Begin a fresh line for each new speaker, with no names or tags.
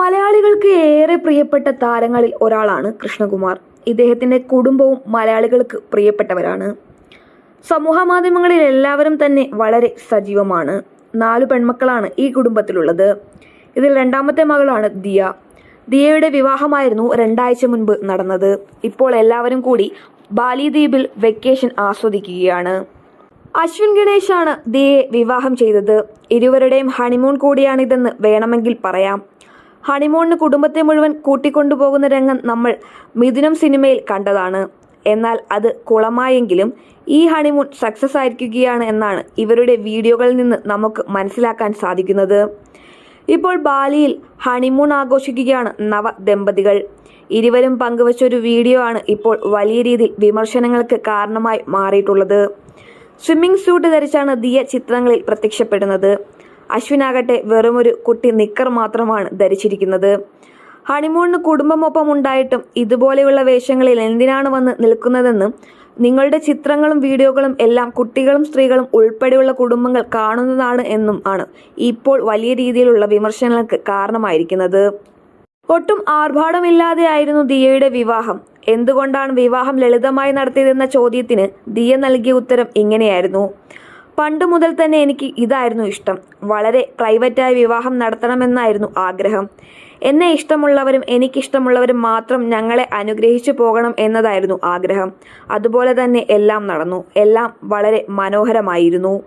മലയാളികൾക്ക് ഏറെ പ്രിയപ്പെട്ട താരങ്ങളിൽ ഒരാളാണ് കൃഷ്ണകുമാർ. ഇദ്ദേഹത്തിന്റെ കുടുംബവും മലയാളികൾക്ക് പ്രിയപ്പെട്ടവരാണ്. സമൂഹ മാധ്യമങ്ങളിൽ എല്ലാവരും തന്നെ വളരെ സജീവമാണ്. നാലു പെൺമക്കളാണ് ഈ കുടുംബത്തിലുള്ളത്. ഇതിൽ രണ്ടാമത്തെ മകളാണ് ദിയ. ദിയയുടെ വിവാഹമായിരുന്നു രണ്ടാഴ്ച മുൻപ് നടന്നത്. ഇപ്പോൾ എല്ലാവരും കൂടി ബാലിദ്വീപിൽ വെക്കേഷൻ ആസ്വദിക്കുകയാണ്. അശ്വിൻ ഗണേഷാണ് ദിയയെ വിവാഹം ചെയ്തത്. ഇരുവരുടെയും ഹണിമൂൺ കൂടിയാണിതെന്ന് വേണമെങ്കിൽ പറയാം. ഹണിമൂണിന് കുടുംബത്തെ മുഴുവൻ കൂട്ടിക്കൊണ്ടുപോകുന്ന രംഗം നമ്മൾ മിഥുനം സിനിമയിൽ കണ്ടതാണ്. എന്നാൽ അത് കുളമായെങ്കിലും ഈ ഹണിമൂൺ സക്സസ് ആയിരിക്കുകയാണ് എന്നാണ് ഇവരുടെ വീഡിയോകളിൽ നിന്ന് നമുക്ക് മനസ്സിലാക്കാൻ സാധിക്കുന്നത്. ഇപ്പോൾ ബാലിയിൽ ഹണിമൂൺ ആഘോഷിക്കുകയാണ് നവ ദമ്പതികൾ. ഇരുവരും പങ്കുവച്ച ഒരു വീഡിയോ ആണ് ഇപ്പോൾ വലിയ രീതിയിൽ വിമർശനങ്ങൾക്ക് കാരണമായി മാറിയിട്ടുള്ളത്. സ്വിമ്മിംഗ് സ്യൂട്ട് ധരിച്ചാണ് ദിയ ചിത്രങ്ങളിൽ പ്രത്യക്ഷപ്പെടുന്നത്. അശ്വിനാകട്ടെ വെറുമൊരു കുട്ടി നിക്കർ മാത്രമാണ് ധരിച്ചിരിക്കുന്നത്. ഹണിമൂണിന് കുടുംബമൊപ്പം ഉണ്ടായിട്ടും ഇതുപോലെയുള്ള വേഷങ്ങളിൽ എന്തിനാണ് വന്ന് നിൽക്കുന്നതെന്നും നിങ്ങളുടെ ചിത്രങ്ങളും വീഡിയോകളും എല്ലാം കുട്ടികളും സ്ത്രീകളും ഉൾപ്പെടെയുള്ള കുടുംബങ്ങൾ കാണുന്നതാണ് എന്നും ആണ് ഇപ്പോൾ വലിയ രീതിയിലുള്ള വിമർശനങ്ങൾക്ക് കാരണമായിരിക്കുന്നത്. ഒട്ടും ആർഭാടമില്ലാതെയായിരുന്നു ദിയയുടെ വിവാഹം. എന്തുകൊണ്ടാണ് വിവാഹം ലളിതമായി നടത്തിയതെന്ന ചോദ്യത്തിന് ദിയ നൽകിയ ഉത്തരം ഇങ്ങനെയായിരുന്നു. പണ്ട് മുതൽ തന്നെ എനിക്ക് ഇതായിരുന്നു ഇഷ്ടം. വളരെ പ്രൈവറ്റായ വിവാഹം നടത്തണമെന്നായിരുന്നു ആഗ്രഹം. എന്നെ ഇഷ്ടമുള്ളവരും എനിക്കിഷ്ടമുള്ളവരും മാത്രം ഞങ്ങളെ അനുഗ്രഹിച്ചു പോകണം എന്നതായിരുന്നു ആഗ്രഹം. അതുപോലെ തന്നെ എല്ലാം നടന്നു. എല്ലാം വളരെ മനോഹരമായിരുന്നു.